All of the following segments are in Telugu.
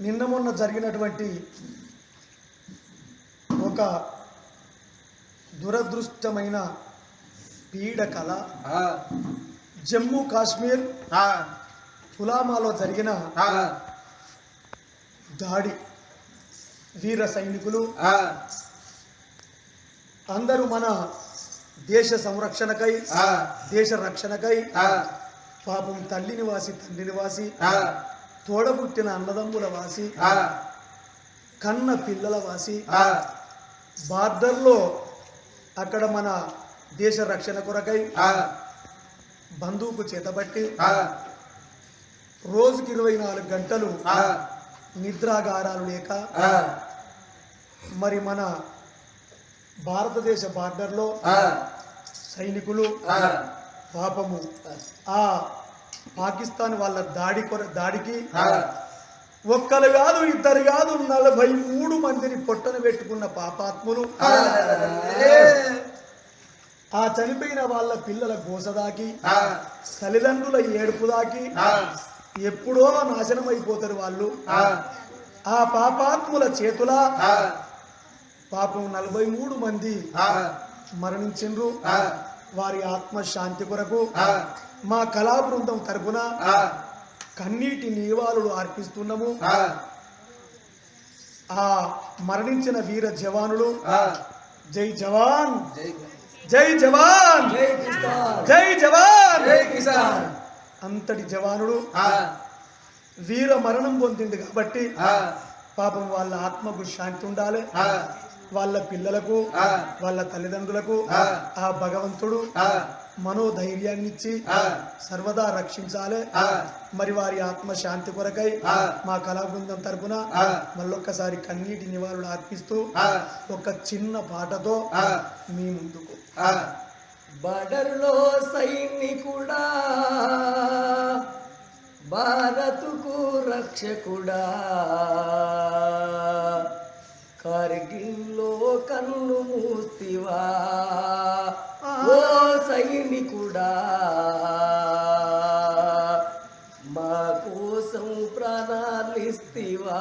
నిన్న మొన్న జరిగినటువంటి ఒక దురదృష్టమైన పీడకల జమ్మూ కాశ్మీర్ పులామాలో జరిగిన దాడి వీర సైనికులు అందరూ మన దేశ సంరక్షణకై ఆ, దేశ రక్షణకై ఆ, పాపం తల్లిని వాసి తండ్రిని వాసి ఆ, తోడబుట్టిన అన్నదమ్ముల వాసి కన్న పిల్లల వాసి బార్డర్లో అక్కడ మన దేశ రక్షణ కొరకై బంధువుకు చేతబట్టి రోజుకి ఇరవై నాలుగు గంటలు నిద్రాగారాలు లేక మరి మన భారతదేశ బార్డర్లో సైనికులు పాపము. ఆ పాకిస్తాన్ వాళ్ళ దాడి కొర దాడికి ఒక్కరు కాదు ఇద్దరు కాదు నలభై మూడు మందిని పొట్టన పెట్టుకున్న పాపాత్ములు. ఆ, చనిపోయిన వాళ్ళ పిల్లల గోసదాకి తల్లిదండ్రుల ఏడుపు దాకి ఎప్పుడో నాశనం అయిపోతారు వాళ్ళు. ఆ, పాపాత్ముల చేతుల పాపం నలభై మూడు మంది ఆ, వారి ఆత్మ శాంతి కొరకు మా కళా బృందం తరపున కన్నీటి నివాళులు అర్పిస్తున్నాము. ఆ, మరణించిన వీర జవానులు జై జవాన్. జై జవాన్. జై జవాన్. జై కిసాన్. అంతటి జవానుడు ఆ, వీర మరణం పొందింది కాబట్టి ఆ, పాపం వాళ్ళ ఆత్మకు శాంతి ఉండాలి. ఆ, వాళ్ళ పిల్లలకు ఆ, వాళ్ళ తల్లిదండ్రులకు ఆ. ఆ భగవంతుడు ఆ, మనోధైర్యాన్ని ఇచ్చి ఆ, సర్వదా రక్షించాలి. ఆ, మరి వారి ఆత్మ శాంతి కొరకై ఆ. మా కళా బృందం తరపున ఆ. మళ్ళొక్కసారి కన్నీటి నివాళులు అర్పిస్తూ ఆ, ఒక చిన్న పాటతో ఆ, మీ ముందుకు. ఆ, బడర్లో సైనికుడా భారతుకు రక్షకుడా. ప్రాణాలిస్తివా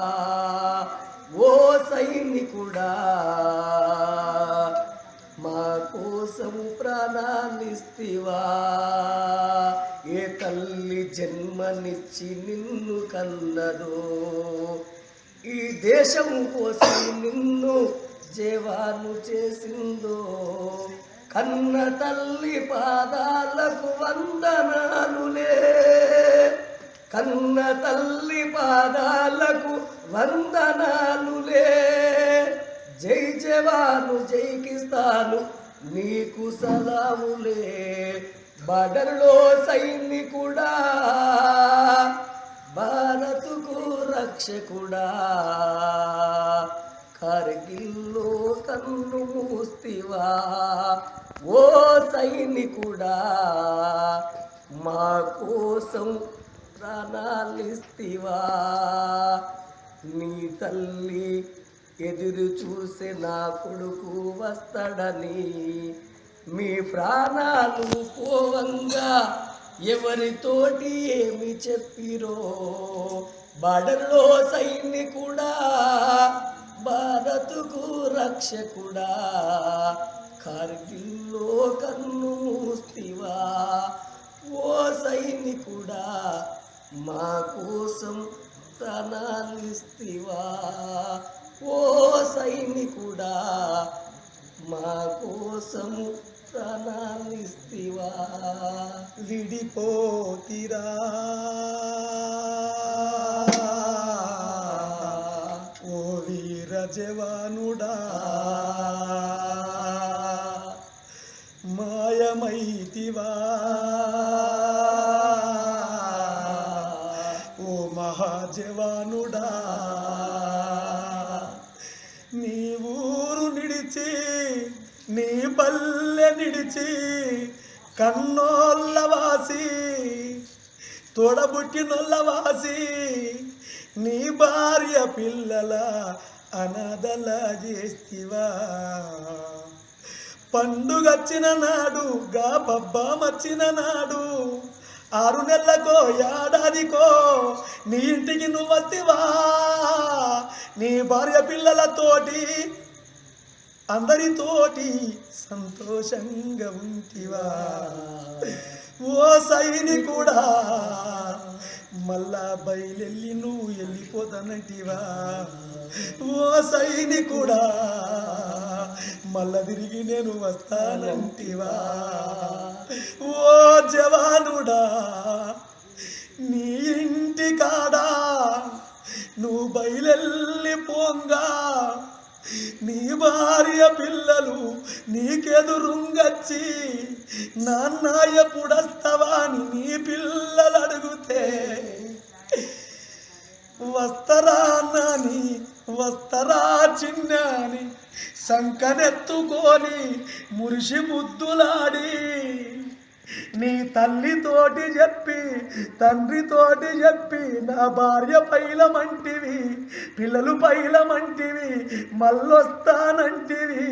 ఓ సైనికుడా మా కోసం ప్రాణాలిస్తివా ఏ తల్లి జన్మనిచ్చి నిన్ను కన్నదో? ఈ దేశం కోసం నిన్ను జీవాను చేసిందో? కన్న తల్లి పాదాలకు వందనాలులే. కన్న తల్లి పాదాలకు వందనాలులే జై జవాను జై కిస్తాను నీకు సలాములే బడర్లో సైనికుడా భారతుకు రక్షకుడా. కర్గిల్లో కన్ను మూస్తివా ఓ సైనికుడా. మా కోసం ప్రాణాలిస్తివా? నీ తల్లి ఎదురు చూసే నా కొడుకు వస్తాడని. మీ ప్రాణాలు పోవంగా ఎవరితోటి ఏమి చెప్పిరో? బడర్లో సైనికుడా? భారత్కు రక్షకుడా? కార్గిల్లో కన్ను మూస్తివా? ఓ సైనికుడా మా కోసం ప్రాణాలిస్తివా ఓ సైనికుడా మా కోసము ప్రాణాలిస్తివా విడిపోతిరా. ఓ వీర జవానుడా మాయమైతివా? జవానుడా నీ ఊరు నిడిచి నీ పల్లె నిడిచి కన్నోళ్ళవాసి తొడబుట్టినొల్లవాసి నీ భార్య పిల్లల అనదల చేస్తివా. పండుగచ్చిన నాడు గా పబ్బామచ్చిన నాడు ఆరు నెలలకో ఏడాదికో నీ ఇంటికి నువ్వు వస్తేవా? నీ భార్య పిల్లలతోటి అందరితోటి సంతోషంగా ఉంటివా? ఓ సైనికుడా మళ్ళా బయలెళ్ళి నువ్వు వెళ్ళిపోతానంటివా? ఓ సైనికుడా మళ్ళా తిరిగి నేను వస్తానంటివా? ఓ జవానుడా నీ ఇంటి కాడా నువ్వు బయలెల్లి పోంగా. నీ భార్య పిల్లలు నీకెదురుంగచ్చి నాన్న ఎప్పుడొస్తావా అని నీ పిల్లలు అడిగితే వస్తరా నాని వస్తరా చిన్నాని సంకనెత్తుకొని మురిసి ముద్దులాడి. నీ తల్లితోటి చెప్పి తండ్రితోటి చెప్పి నా భార్య పైలమంటివి పిల్లలు పైలమంటివి మళ్ళొస్తానంటివి.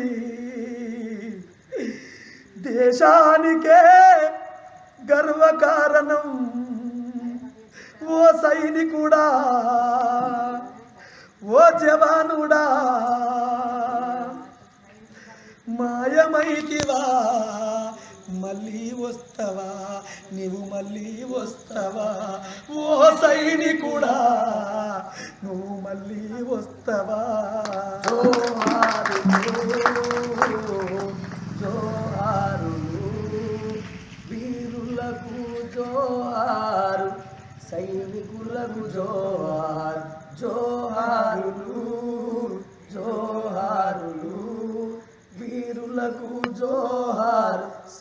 దేశానికే గర్వకారణం ఓ సైనికుడా ఓ జవానుడా. మాయమైతివా వస్తావా? నీవు మళ్ళీ వస్తావా? ఓ సైనికుడా నువ్వు మళ్ళీ వస్తావా? జోహారు వీరులకు జోహారు సైనికులకు జోహారు.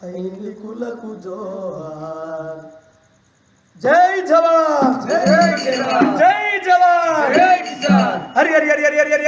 సైనికులకు జోహార్. జై జవాన్! జై జవాన్! జై జవాన్! హరి హరి హరి హరి హరి.